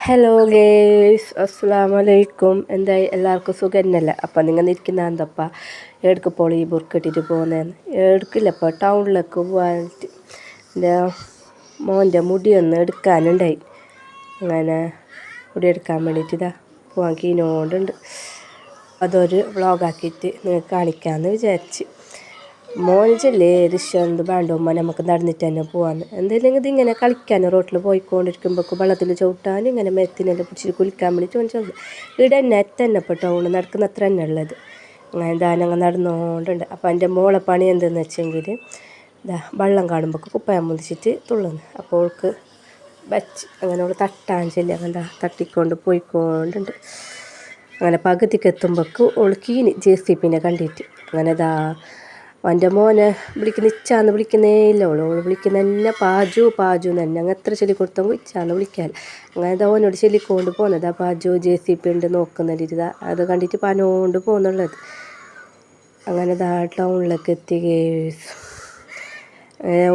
Hello guys അസ്സാം വലൈക്കും എന്തായി? എല്ലാവർക്കും സുഖം തന്നെയല്ല അപ്പം നിങ്ങൾ നിൽക്കുന്ന എന്തപ്പ? എടുക്ക് പോളി ഈ ബുർക്കിട്ടിട്ട് പോകുന്നതെന്ന് എടുക്കില്ലപ്പോൾ ടൗണിലേക്ക് പോകാനായിട്ട് എന്റെ മോന്റെ മുടിയൊന്ന് എടുക്കാനുണ്ടായി. അങ്ങനെ മുടി എടുക്കാൻ വേണ്ടിയിട്ട് ഇതാ പോകാൻ കീനോണ്ടുണ്ട് അതൊരു വ്ളോഗാക്കിയിട്ട് നിങ്ങൾക്ക് കാണിക്കാമെന്ന് വിചാരിച്ച്. മോനിച്ചല്ലേ ഋഷന്ത് ഉമ്മ നമുക്ക് നടന്നിട്ട് തന്നെ പോവാന്ന് എന്തായാലും ഇതിങ്ങനെ കളിക്കാൻ റോട്ടിൽ പോയിക്കൊണ്ടിരിക്കുമ്പോൾ വെള്ളത്തിൽ ചവിട്ടാൻ ഇങ്ങനെ മെത്തിനെല്ലാം പിടിച്ചിട്ട് കുളിക്കാൻ വേണ്ടി ചോദിച്ചു ഇവിടെ തന്നെ എത്തന്നെ ഇപ്പോൾ നടക്കുന്ന അത്ര തന്നെ ഉള്ളത്. അങ്ങനെ ദാനങ്ങൾ നടന്നുകൊണ്ടുണ്ട്. അപ്പോൾ എന്റെ മോളെ പണി എന്തെന്ന് വെച്ചെങ്കിൽ ഇതാ വെള്ളം കാണുമ്പോൾ കുപ്പായം മുതിച്ചിട്ട് തുള്ളുന്നു. അപ്പോൾ അവൾക്ക് വച്ച് അങ്ങനെ അവൾ തട്ടാൻ ചെല്ലി. അങ്ങനെ തട്ടിക്കൊണ്ട് പോയിക്കൊണ്ടുണ്ട്. അങ്ങനെ പകുതിക്ക് എത്തുമ്പോൾക്ക് അവൾ കീനി ജെ സി പിന്നെ കണ്ടിട്ട്. അങ്ങനെ ഇതാ എന്റെ മോനെ വിളിക്കുന്ന ഇച്ചാന്ന് വിളിക്കുന്നേ ഇല്ല. ഓൾ ഓൾ വിളിക്കുന്ന തന്നെ പാജു പാജു തന്നെ. അങ്ങ് എത്ര ചെല്ലി കൊടുത്തെങ്കിൽ ഇച്ചാന്ന് വിളിക്കാൻ. അങ്ങനെ ഓനോട് ചെല്ലിക്കൊണ്ട് പോകുന്നത് ആ പാജു ജെ സി പി ഉണ്ട് നോക്കുന്ന അത് കണ്ടിട്ട് പനോണ്ട് പോകുന്നുള്ളത് അങ്ങനെ ദാ ടൗണിലേക്ക് എത്തി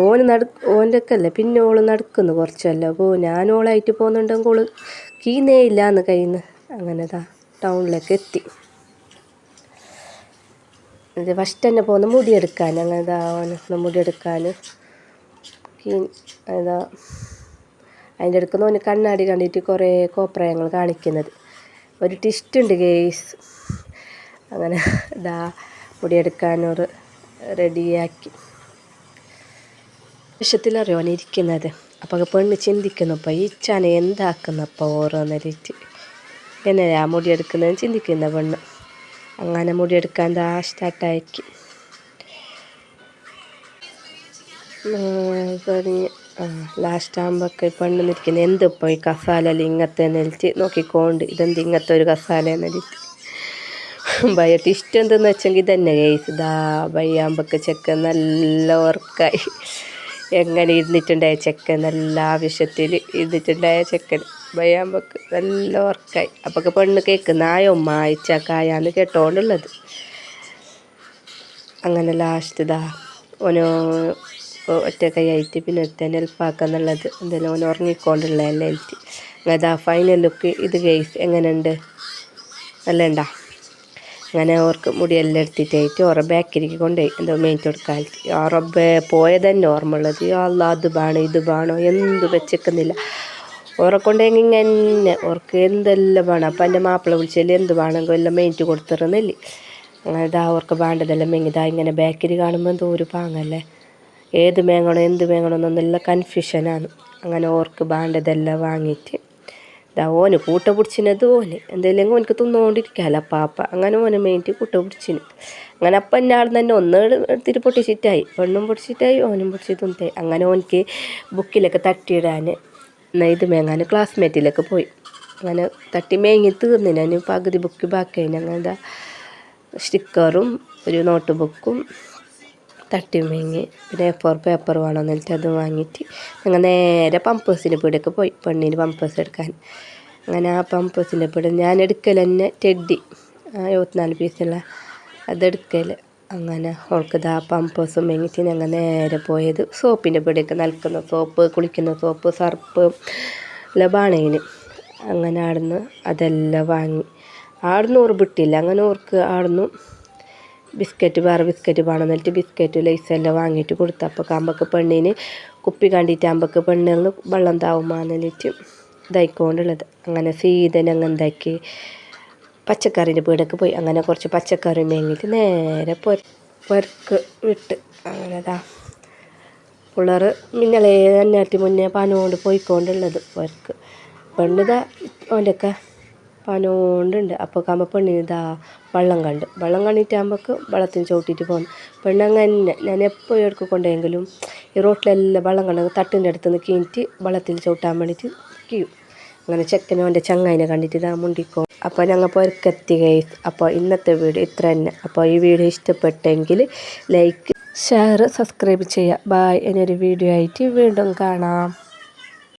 ഓന് നട ഓന്റെ ഒക്കെ അല്ലേ? പിന്നെ ഓൾ നടക്കുന്നു കുറച്ചല്ല അപ്പോൾ ഞാൻ ഓളായിട്ട് പോകുന്നുണ്ടെങ്കിൽ ഓൾ കീന്നേ ഇല്ല എന്ന് കയ്യിൽ നിന്ന് അങ്ങനെ ദാ ടൗണിലേക്ക് എത്തി. ഇത് ഫസ്റ്റ് തന്നെ പോകുന്ന മുടിയെടുക്കാൻ അങ്ങനെ ഇതാ മുടിയെടുക്കാൻ അതാ അതിന്റെ അടുക്കുന്ന ഓന് കണ്ണാടി കണ്ടിട്ട് കുറേ കോപ്രയങ്ങൾ കാണിക്കുന്നത്. ഒരു ടിസ്റ്റ് ഉണ്ട് ഗേസ് അങ്ങനെ ഇതാ മുടിയെടുക്കാനൊരു റെഡിയാക്കി വിഷത്തിലറിയോ ഇരിക്കുന്നത്. അപ്പോൾ പെണ്ണ് ചിന്തിക്കുന്നു. അപ്പോൾ ഈ ചന എന്താക്കുന്നപ്പോൾ എന്നെ ആ മുടിയെടുക്കുന്നതെന്ന് ചിന്തിക്കുന്ന പെണ്ണ്. അങ്ങനെ മുടിയെടുക്കാൻ ദാ സ്റ്റാർട്ടാക്കി തുടങ്ങി ലാസ്റ്റ് ആകുമ്പോഴൊക്കെ പെണ്ണ് നിൽക്കുന്നത് എന്ത് ഇപ്പോൾ ഈ കസാല ഇങ്ങനത്തെ നെലിച്ച് നോക്കിക്കോണ്ട് ഇതെന്ത് ഇങ്ങനത്തെ ഒരു കസാല നെലിച്ച് ഭയട്ട് ഇഷ്ടം എന്തെന്ന് വെച്ചെങ്കിൽ ഇതന്നെ കേസ് ദാ ഭയ്യാകുമ്പോഴൊക്കെ ചെക്ക നല്ല ഉറക്കായി. എങ്ങനെ ഇരുന്നിട്ടുണ്ടായ ചെക്കൻ നല്ല ആവശ്യത്തിൽ ഇരുന്നിട്ടുണ്ടായ ചെക്കൻ ഭയാമ്പക്ക് നല്ല ഉറക്കായി. അപ്പൊക്കെ പെണ്ണ് കേൾക്കുന്ന ആയോ മായിച്ച കായാന്ന് കേട്ടോണ്ടുള്ളത്. അങ്ങനെ ലാസ്റ്റ് ഇതാ ഓനോ ഒറ്റ കൈയായിട്ട് പിന്നെ ഒരുത്തൻ ഹെൽപ്പാക്കാന്നുള്ളത്. എന്തായാലും ഓൻ ഉറങ്ങിക്കൊണ്ടുള്ളതല്ലേ എനിക്ക്. അതാ ഫൈനൽ ലുക്ക് ഇത് കേസ് എങ്ങനെയുണ്ട് നല്ല ഉണ്ടാ അങ്ങനെ ഓർക്ക് മുടിയെല്ലാം എടുത്തിട്ടായിട്ട് ഓറെ ബാക്കിലേക്ക് കൊണ്ടുപോയി. എന്തോ മേയിറ്റ് കൊടുക്കാൻ ഓറെ പോയതന്നെ ഓർമ്മ ഉള്ളത്. അല്ല അത് വേണോ ഇത് വേണോ എന്ത് വെച്ചേക്കുന്നില്ല. ഓറെ കൊണ്ടെങ്കിൽ ഇങ്ങനെ ഓർക്ക് എന്തെല്ലാം വേണം? അപ്പം എന്റെ മാപ്പിള വിളിച്ചാൽ എന്ത് വേണമെങ്കിലും എല്ലാം മെയിന്റ് കൊടുത്തിരുന്നില്ലേ ഇതാ അവർക്ക് വേണ്ടതെല്ലാം മെങ്ങിതാ ഇങ്ങനെ ബേക്കറി കാണുമ്പോൾ എന്തോ ഒരു പാങ്ങല്ലേ? ഏത് മേങ്ങണോ എന്ത് മേങ്ങണോ എന്നൊന്നെല്ലാം കൺഫ്യൂഷനാണ് അങ്ങനെ ഓർക്ക് വേണ്ടതെല്ലാം വാങ്ങിയിട്ട് ഇതാ ഓന് കൂട്ട പിടിച്ചിനത് ഓന്. എന്തെങ്കിലും ഓനക്ക് തിന്നുകൊണ്ടിരിക്കാമല്ലോ പാപ്പ അങ്ങനെ ഓന് മെയിന്റ് കൂട്ട പിടിച്ചിന്. അങ്ങനെ അപ്പം ആൾ തന്നെ ഒന്ന് എടുത്തിട്ട് പൊട്ടിച്ചിട്ടായി. പെണ്ണും പൊടിച്ചിട്ടായി ഓനും പൊടിച്ച് തിന്നിട്ടായി. അങ്ങനെ ഓനിക്ക് ബുക്കിലൊക്കെ തട്ടിയിടാൻ എന്നാൽ ഇത് മേങ്ങാൻ ക്ലാസ്മേറ്റിലേക്ക് പോയി. അങ്ങനെ തട്ടി മേങ്ങി തീർന്നു ഞാൻ പകുതി ബുക്ക് ബാക്കി അങ്ങനെ എന്താ സ്റ്റിക്കറും ഒരു നോട്ട് ബുക്കും തട്ടി മേങ്ങി. പിന്നെ എ ഫോർ പേപ്പർ വേണമെന്ന് വെച്ചിട്ട് അത് വാങ്ങിയിട്ട് ഞങ്ങൾ നേരെ പമ്പേഴ്സിന്റെ പീടിയൊക്കെ പോയി. പെണ്ണിന് പമ്പേഴ്സ് എടുക്കാൻ. അങ്ങനെ ആ പമ്പേഴ്സിന്റെ പീടിയ ഞാൻ എടുക്കൽ തന്നെ ടെഡി ഇരുപത്തിനാല് പീസുള്ള അതെടുക്കൽ അങ്ങനെ അവൾക്ക് ഇതാ പമ്പേഴ്സും മേങ്ങിച്ച് ഞങ്ങൾ നേരെ പോയത്. സോപ്പിന്റെ പിടിയൊക്കെ നൽകുന്ന സോപ്പ് കുളിക്കുന്ന സോപ്പ് സർപ്പ് ലബാണേന് അങ്ങനെ ആടുന്ന് അതെല്ലാം വാങ്ങി. ആടുന്ന് ഓർ വിട്ടില്ല. അങ്ങനെ ഓർക്ക് ആടുന്നു ബിസ്ക്കറ്റ് വേറെ ബിസ്ക്കറ്റ് വേണം എന്നിട്ട് ബിസ്ക്കറ്റ് ലൈസ് എല്ലാം വാങ്ങിയിട്ട് കൊടുത്തു. അപ്പോൾ കമ്പക്ക് പെണ്ണിന് കുപ്പി കണ്ടിട്ട് അമ്പക്ക് പെണ്ണിൽ വെള്ളം താവുമാന്നിട്ട് ഇതായിക്കൊണ്ടുള്ളത്. അങ്ങനെ സീതൻ അങ്ങനെ എന്താക്കി. പച്ചക്കറിന്റെ പീടൊക്കെ പോയി. അങ്ങനെ കുറച്ച് പച്ചക്കറി മേങ്ങിയിട്ട് നേരെ പൊര പൊരക്ക് വിട്ട്. അങ്ങനെ ഇതാ പിള്ളേർ മിന്നലേ അന്നേരത്തി മുന്നേ പനോണ്ട് പോയിക്കൊണ്ടുള്ളത് പൊരക്ക്. പെണ്ണിതാ അവന്റെയൊക്കെ പനോണ്ടുണ്ട് അപ്പോൾ കാണുമ്പോൾ പെണ്ണിന് ഇതാ വെള്ളം കണ്ട്. വെള്ളം കണ്ടിട്ടാകുമ്പോൾക്ക് വെള്ളത്തിന് ചവിട്ടിയിട്ട് പോകുന്നു പെണ്ണങ്ങനെ ഞാൻ എപ്പോൾ എടുക്ക് കൊണ്ടെങ്കിലും ഈ റോട്ടിലെല്ലാം വെള്ളം കണ്ടെങ്കിൽ തട്ടിന്റെ അടുത്ത് നിന്ന് കീഞ്ഞിട്ട് വെള്ളത്തിൽ ചവിട്ടാൻ വേണ്ടിയിട്ട് കീയും. അങ്ങനെ ചെക്കനും അവന്റെ ചങ്ങായിനെ കണ്ടിട്ട് ഇതാ മുണ്ടിക്കോ. അപ്പോൾ ഞങ്ങൾ പൊരക്കെത്തി ഗൈസ് അപ്പോൾ ഇന്നത്തെ വീഡിയോ ഇത്ര തന്നെ. അപ്പോൾ ഈ വീഡിയോ ഇഷ്ടപ്പെട്ടെങ്കിൽ ലൈക്ക് ഷെയർ സബ്സ്ക്രൈബ് ചെയ്യുക. ബായ് ഇനിയൊരു വീഡിയോ ആയിട്ട് വീണ്ടും കാണാം.